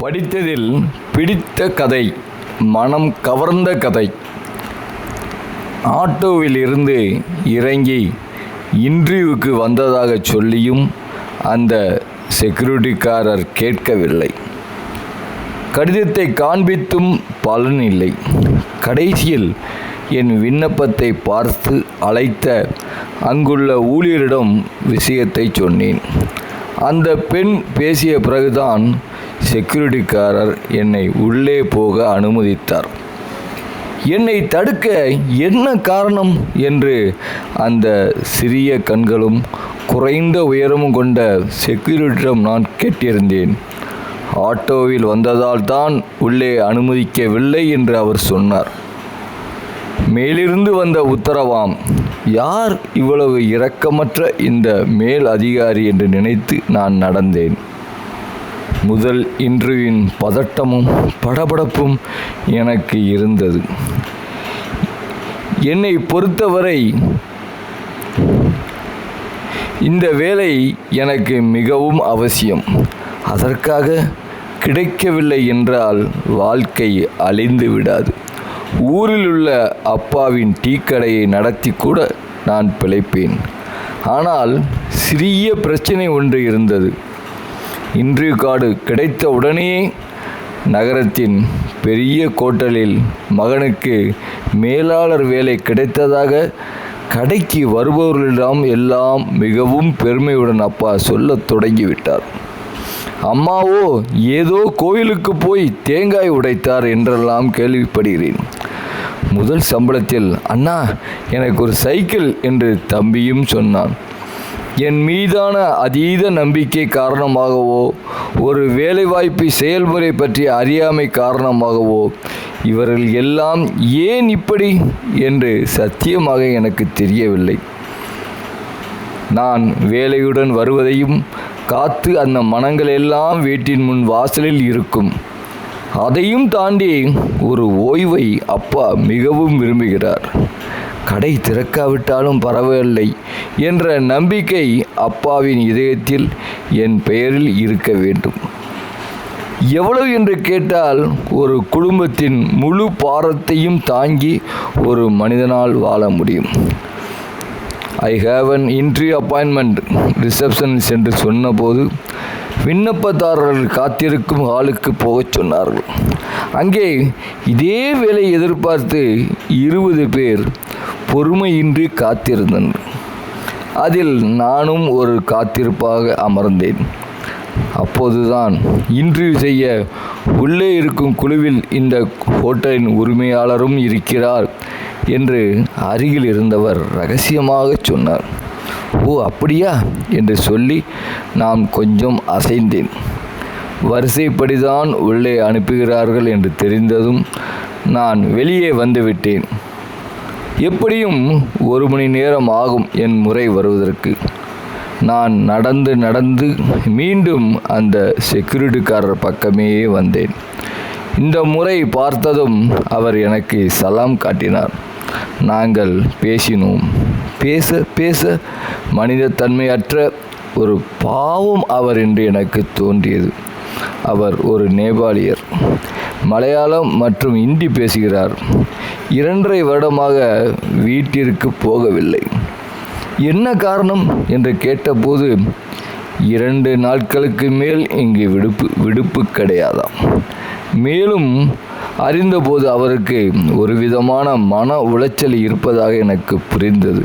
படித்ததில் பிடித்த கதை மனம் கவர்ந்த கதை. ஆட்டோவில் இருந்து இறங்கி இன்டர்வியூக்கு வந்ததாக சொல்லியும் அந்த செக்யூரிட்டிக்காரர் கேட்கவில்லை. கடிதத்தை காண்பித்தும் பலன் இல்லை. கடைசியில் என் விண்ணப்பத்தை பார்த்து அழைத்த அங்குள்ள ஊழியரிடம் விஷயத்தை சொன்னேன். அந்த பெண் பேசிய பிறகுதான் செக்யூரிட்டிக்காரர் என்னை உள்ளே போக அனுமதித்தார். என்னை தடுக்க என்ன காரணம் என்று அந்த சிறிய கண்களும் குறைந்த உயரமும் கொண்ட செக்யூரிட்டியிடம் நான் கேட்டிருந்தேன். ஆட்டோவில் வந்ததால் தான் உள்ளே அனுமதிக்கவில்லை என்று அவர் சொன்னார். மேலிருந்து வந்த உத்தரவாம் யார் இவ்வளவு இரக்கமற்ற இந்த மேல் அதிகாரி என்று நினைத்து நான் நடந்தேன். முதல் இன்றுவின் பதட்டமும் படபடப்பும் எனக்கு இருந்தது. என்னை பொறுத்தவரை இந்த வேலை எனக்கு மிகவும் அவசியம். அதற்காக கிடைக்கவில்லை என்றால் வாழ்க்கை அழிந்து விடாது. ஊரில் உள்ள அப்பாவின் டீக்கடையை நடத்தி கூட நான் பிழைப்பேன். ஆனால் சிறிய பிரச்சனை ஒன்று இருந்தது. இன்டர்வியூ காடு கிடைத்த உடனே நகரத்தின் பெரிய கோட்டலில் மகனுக்கு மேலாளர் வேலை கிடைத்ததாக கடைக்கு வருபவர்களிடம் எல்லாம் மிகவும் பெருமையுடன் அப்பா சொல்லத் தொடங்கிவிட்டார். அம்மாவோ ஏதோ கோயிலுக்கு போய் தேங்காய் உடைத்தார் என்றெல்லாம் கேள்விப்படுகிறேன். முதல் சம்பளத்தில் அண்ணா எனக்கு ஒரு சைக்கிள் என்று தம்பியும் சொன்னான். என் மீதான அதீத நம்பிக்கை காரணமாகவோ ஒரு வேலைவாய்ப்பு செயல்முறை பற்றிய அறியாமை காரணமாகவோ இவர்கள் எல்லாம் ஏன் இப்படி என்று சத்தியமாக எனக்கு தெரியவில்லை. நான் வேலையுடன் வருவதையும் காத்து அந்த மனங்கள் எல்லாம் வீட்டின் முன் வாசலில் இருக்கும். அதையும் தாண்டி ஒரு ஓய்வை அப்பா மிகவும் விரும்புகிறார். கடை திறக்காவிட்டாலும் பரவாயில்லை என்ற நம்பிக்கை அப்பாவின் இதயத்தில் என் பெயரில் இருக்க வேண்டும். எவ்வளவு என்று கேட்டால் ஒரு குடும்பத்தின் முழு பாரத்தையும் தாங்கி ஒரு மனிதனால் வாழ முடியும். I have an entry appointment reception சென்று சொன்னபோது விண்ணப்பதாரர்கள் காத்திருக்கும் ஹாலுக்கு போகச் சொன்னார்கள். அங்கே இதே வேலை எதிர்பார்த்து இருபது பேர் பொறுமையின்றி காத்திருந்தனர் அதில் நானும் ஒரு காத்திருப்பாக அமர்ந்தேன். அப்போதுதான் இன்டர்வியூ செய்ய உள்ளே இருக்கும் குழுவில் இந்த ஹோட்டலின் உரிமையாளரும் இருக்கிறார் என்று அருகில் இருந்தவர் ரகசியமாக சொன்னார். ஓ அப்படியா? என்று சொல்லி நான் கொஞ்சம் அசைந்தேன். வரிசைப்படிதான் உள்ளே அனுப்புகிறார்கள் என்று தெரிந்ததும் நான் வெளியே வந்துவிட்டேன் எப்படியும் ஒரு மணி நேரம் ஆகும் என் முறை வருவதற்கு. நான் நடந்து நடந்து மீண்டும் அந்த செக்யூரிட்டிக்காரர் பக்கமே வந்தேன். இந்த முறை பார்த்ததும் அவர் எனக்கு சலாம் காட்டினார். நாங்கள் பேசினோம். பேச பேச மனிதத்தன்மையற்ற ஒரு பாவம் அவர் என்று எனக்கு தோன்றியது. அவர் ஒரு நேபாளியர். மலையாளம் மற்றும் இந்தி பேசுகிறார். இரண்டரை வருடமாக வீட்டிற்கு போகவில்லை. என்ன காரணம் என்று கேட்டபோது இரண்டு நாட்களுக்கு மேல் இங்கு விடுப்பு விடுப்பு கிடையாதாம். மேலும் அறிந்தபோது அவருக்கு ஒரு விதமான மன உளைச்சல் இருப்பதாக எனக்கு புரிந்தது.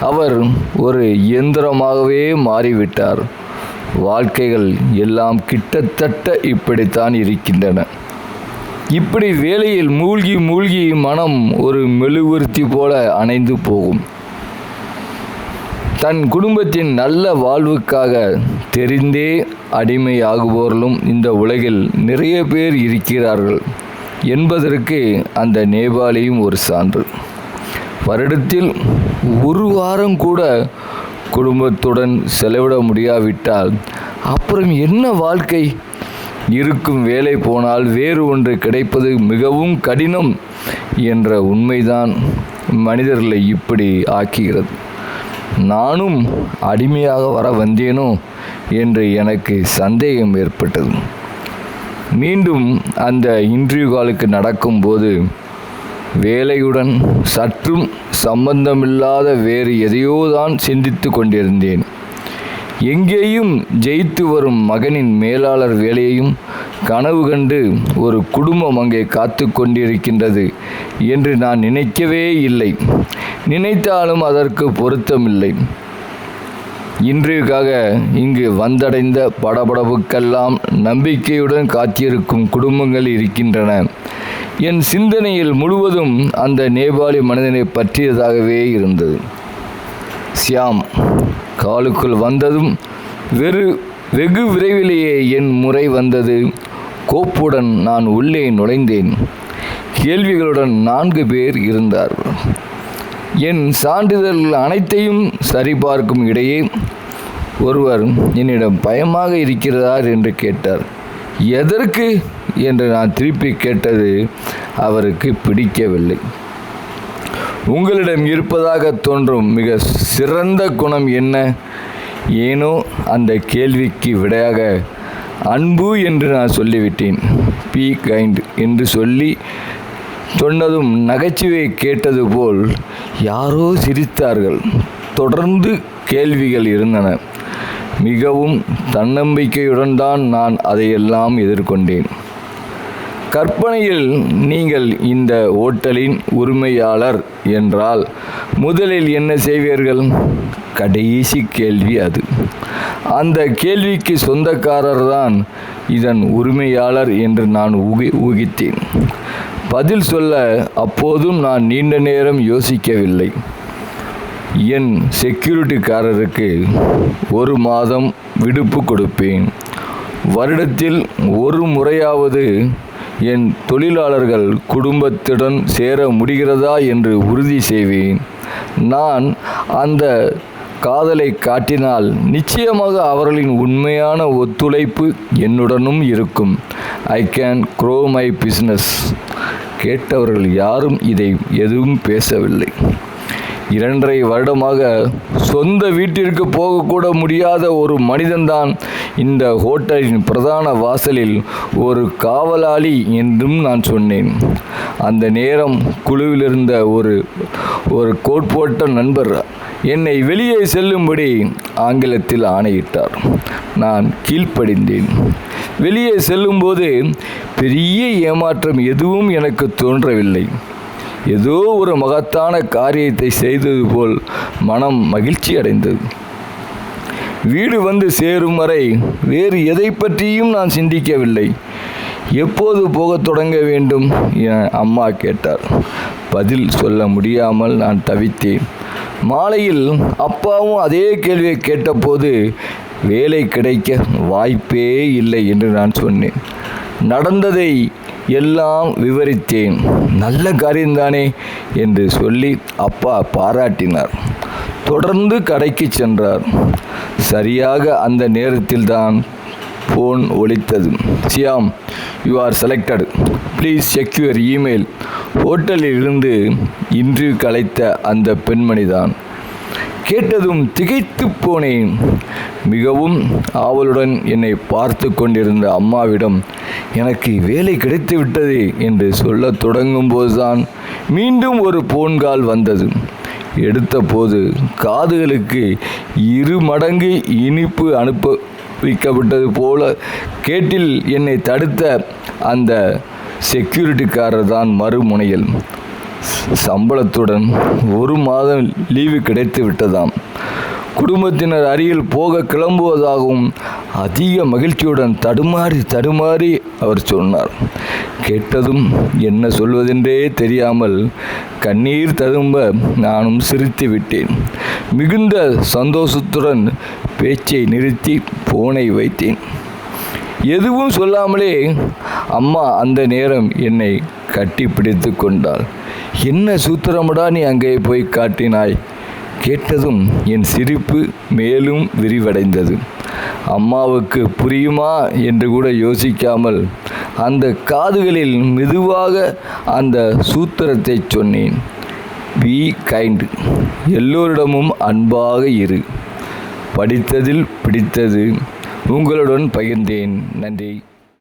அவர் ஒரு இயந்திரமாகவே மாறிவிட்டார். வாழ்க்கைகள் எல்லாம் கிட்டத்தட்ட இப்படித்தான் இருக்கின்றன. இப்படி வேலையில் மூழ்கி மூழ்கி மனம் ஒரு மெழுகுவர்த்தி போல அணைந்து போகும். தன் குடும்பத்தின் நல்ல வாழ்வுக்காக தெரிந்தே அடிமையாகுபவர்களும் இந்த உலகில் நிறைய பேர் இருக்கிறார்கள். என்பதற்கு அந்த நேபாளியும் ஒரு சான்று. வருடத்தில் ஒரு வாரம் கூட குடும்பத்துடன் செலவிட முடியாவிட்டால் அப்புறம் என்ன வாழ்க்கை? இருக்கும் வேலை போனால் வேறு ஒன்று கிடைப்பது மிகவும் கடினம் என்ற உண்மைதான். மனிதர்களை இப்படி ஆக்குகிறது. நானும் அடிமையாக வர வந்தேனோ என்று எனக்கு சந்தேகம் ஏற்பட்டது. மீண்டும் அந்த இன்டர்வியூ காலுக்கு நடக்கும்போது வேலையுடன் சற்றும் சம்பந்தமில்லாத வேறு எதையோ தான் சிந்தித்து கொண்டிருந்தேன். எங்கேயும் ஜெயித்து வரும் மகனின் மேலாளர் வேலையையும் கனவு கண்டு ஒரு குடும்பம் அங்கே காத்து கொண்டிருக்கின்றது என்று நான் நினைக்கவே இல்லை. நினைத்தாலும் அதற்கு பொருத்தமில்லை. இன்றைக்காக இங்கு வந்தடைந்த படபடப்புக்கெல்லாம் நம்பிக்கையுடன் காத்திருக்கும் குடும்பங்கள் இருக்கின்றன. என் சிந்தனையில் முழுவதும் அந்த நேபாளி மனிதனை பற்றியதாகவே இருந்தது. சியாம் காலுக்குள் வந்ததும் வெறு வெகு விரைவிலேயே என் முறை வந்தது. கோப்புடன் நான் உள்ளே நுழைந்தேன். கேள்விகளுடன் நான்கு பேர் இருந்தார்கள் என் சான்றிதழ்கள் அனைத்தையும் சரிபார்க்கும் இடையே ஒருவர் என்னிடம் பயமாக இருக்கிறதார் என்று கேட்டார். எதற்கு? என்று நான் திருப்பி கேட்டது அவருக்கு பிடிக்கவில்லை. உங்களிடம் இருப்பதாக தோன்றும் மிக சிறந்த குணம் என்ன? ஏனோ அந்த கேள்விக்கு விடையாக அன்பு என்று நான் சொல்லிவிட்டேன். பி கைண்ட் என்று சொல்லி சொன்னதும் நகைச்சுவை கேட்டது போல் யாரோ சிரித்தார்கள். தொடர்ந்து கேள்விகள் இருந்தன. மிகவும் தன்னம்பிக்கையுடன் தான் நான் அதையெல்லாம் எதிர்கொண்டேன். கற்பனையில் நீங்கள் இந்த ஓட்டலின் உரிமையாளர் என்றால் முதலில் என்ன செய்வீர்கள்? கடைசி கேள்வி அது. அந்த கேள்விக்கு சொந்தக்காரர் தான் இதன் உரிமையாளர் என்று நான் ஊகி ஊகித்தேன். பதில் சொல்ல அப்போதும் நான் நீண்ட நேரம் யோசிக்கவில்லை. என் செக்யூரிட்டிக்காரருக்கு ஒரு மாதம் விடுப்பு கொடுப்பேன். வருடத்தில் ஒரு முறையாவது என் தொழிலாளர்கள் குடும்பத்துடன் சேர முடிகிறதா என்று உறுதி செய்வேன். நான் அந்த காதலை காட்டினால் நிச்சயமாக அவர்களின் உண்மையான ஒத்துழைப்பு என்னுடனும் இருக்கும். I can grow my business கேட்டவர்கள் யாரும் இதை எதுவும் பேசவில்லை. இரண்டரை வருடமாக சொந்த வீட்டிற்கு போகக்கூட முடியாத ஒரு மனிதன்தான் இந்த ஹோட்டலின் பிரதான வாசலில் ஒரு காவலாளி என்றும் நான் சொன்னேன். அந்த நேரம் குழுவிலிருந்த ஒரு ஒரு கோட்போட்ட நண்பர் என்னை வெளியே செல்லும்படி ஆங்கிலத்தில் ஆணையிட்டார். நான் கீழ்ப்படிந்தேன். வெளியே செல்லும்போது பெரிய ஏமாற்றம் எதுவும் எனக்கு தோன்றவில்லை. ஏதோ ஒரு மகத்தான காரியத்தை செய்தது போல் மனம் மகிழ்ச்சி அடைந்தது. வீடு வந்து சேரும் வரை வேறு எதை பற்றியும் நான் சிந்திக்கவில்லை. எப்போது போகத் தொடங்க வேண்டும் என அம்மா கேட்டார். பதில் சொல்ல முடியாமல் நான் தவித்தேன். மாலையில் அப்பாவும் அதே கேள்வியை கேட்டபோது வேலை கிடைக்க வாய்ப்பே இல்லை என்று நான் சொன்னேன். நடந்ததை எல்லாம் விவரித்தேன். நல்ல காரியம்தானே என்று சொல்லி அப்பா பாராட்டினார். தொடர்ந்து கடைக்கு சென்றார். சரியாக அந்த நேரத்தில்தான் phone ஒழித்தது Shyam you are selected please check your email ஹோட்டலில் இருந்து இன்டர்வியூ கலைத்த அந்த பெண்மணி தான் கேட்டதும் திகைத்து போனேன். மிகவும் ஆவலுடன் என்னை பார்த்து கொண்டிருந்த அம்மாவிடம் எனக்கு வேலை கிடைத்து விட்டது என்று சொல்லத் தொடங்கும்போதுதான் மீண்டும் ஒரு போன்கால் வந்தது. எடுத்தபோது காதுகளுக்கு இரு மடங்கு இனிப்பு அனுப்ப வைக்கப்பட்டது போல கேட்டில் என்னை தடுத்த அந்த செக்யூரிட்டிக்காரர் தான் மறுமுனையில். சம்பளத்துடன் ஒரு மாதம் லீவு கிடைத்து விட்டதாம். குடும்பத்தினர் அருகில் போக கிளம்புவதாகவும் அதிக மகிழ்ச்சியுடன் தடுமாறி தடுமாறி அவர் சொன்னார். கேட்டதும் என்ன சொல்வதென்றே தெரியாமல் கண்ணீர் ததும்ப நானும் சிரித்து விட்டேன். மிகுந்த சந்தோஷத்துடன் பேச்சை நிறுத்தி போனை வைத்தேன். எதுவும் சொல்லாமலே அம்மா அந்த நேரம் என்னை கட்டி பிடித்து கொண்டாள். என்ன சூத்திரமடா நீ அங்கே போய் காட்டினாய்? கேட்டதும் என் சிரிப்பு மேலும் விரிவடைந்தது. அம்மாவுக்கு புரியுமா என்று கூட யோசிக்காமல் அந்த காதுகளில் மெதுவாக அந்த சூத்திரத்தை சொன்னேன். பி கைண்ட் எல்லோரிடமும் அன்பாக இரு. படித்ததில் பிடித்தது. உங்களுடன் பகிர்ந்தேன். நன்றி.